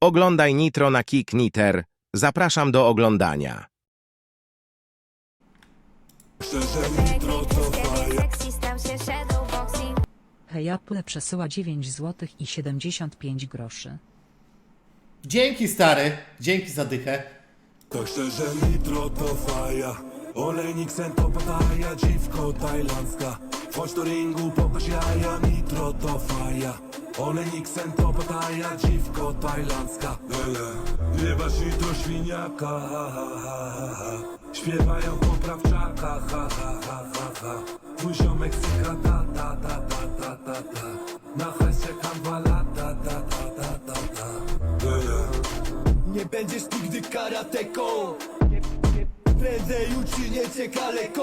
Oglądaj Nitro na Kick Niter. Zapraszam do oglądania. Hej Apple przesyła 9 zł i 75 groszy. Dzięki stary, dzięki za dychę. Tak szczerze nitro to faja Olejnik sen to pataja Dziwko tajlandzka Chodź do ringu, pokaż jaja Nitro to faja Olejnik sen to pataja Dziwko tajlandzka Jeba si do świniaka ha, ha, ha, ha. Śpiewają poprawczaka ha, ha, ha, ha, ha. Twój ziomek syka ta, ta, ta, ta, ta, ta, ta. Na hajs czekam dwa lata ta, ta, ta, ta, ta. Nie będziesz nigdy karateką Prędzej uczynię cię kaleką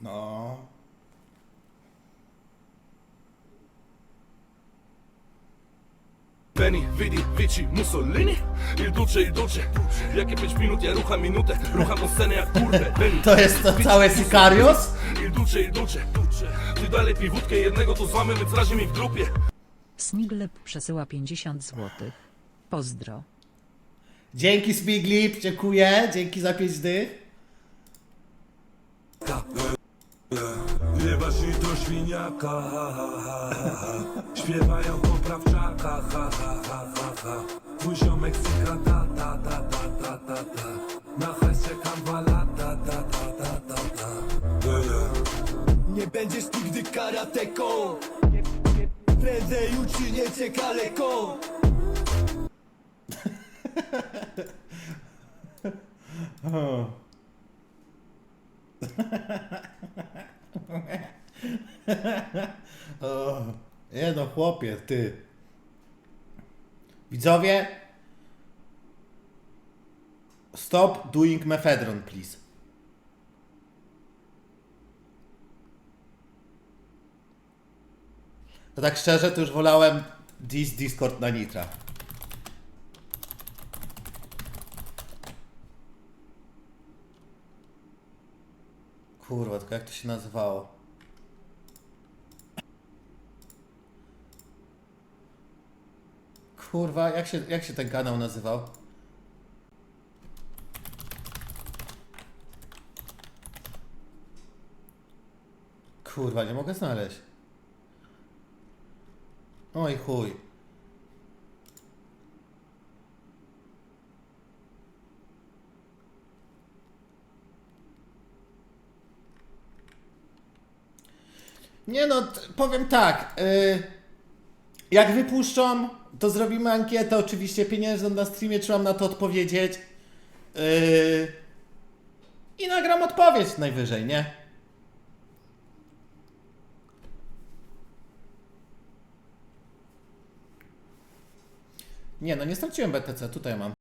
No. Benny, Vidi, Vici, Mussolini Il duce, il duce Jakie 5 minut, ja rucham minutę Rucham tą scenę jak kurwę Benny, To jest to całe Sicarius? il duce, il duce Ty dalej pij wódkę, jednego tu złamy, więc razie mi w grupie Smiglep przesyła 50 zł. Pozdro. Dzięki Smiglip, dziękuję, dzięki za 5 dych. Świniaka ha, ha, ha, ha. Śpiewają poprawczaka ha, ha, ha, ha, ha. Twój ziomek syka ta, ta, ta, ta, ta, ta, ta. Na hajs czekam dwa lata ta, ta, ta, ta, ta. Nie będziesz nigdy karateką Prędzej uczynię cię kaleką O, nie no chłopie, ty. Widzowie, stop doing mefedron, please. To tak szczerze, to już wolałem dis Discord na Nitra. Kurwa, tylko jak to się nazywało? Kurwa, jak się, jak się ten kanał nazywał? Kurwa, nie mogę znaleźć. Oj chuj. Nie no, powiem tak. y, jak wypuszczą, to zrobimy ankietę, oczywiście pieniężną na streamie, trzeba na to odpowiedzieć. Yy... I nagram odpowiedź najwyżej, nie? Nie no, nie straciłem BTC, tutaj mam.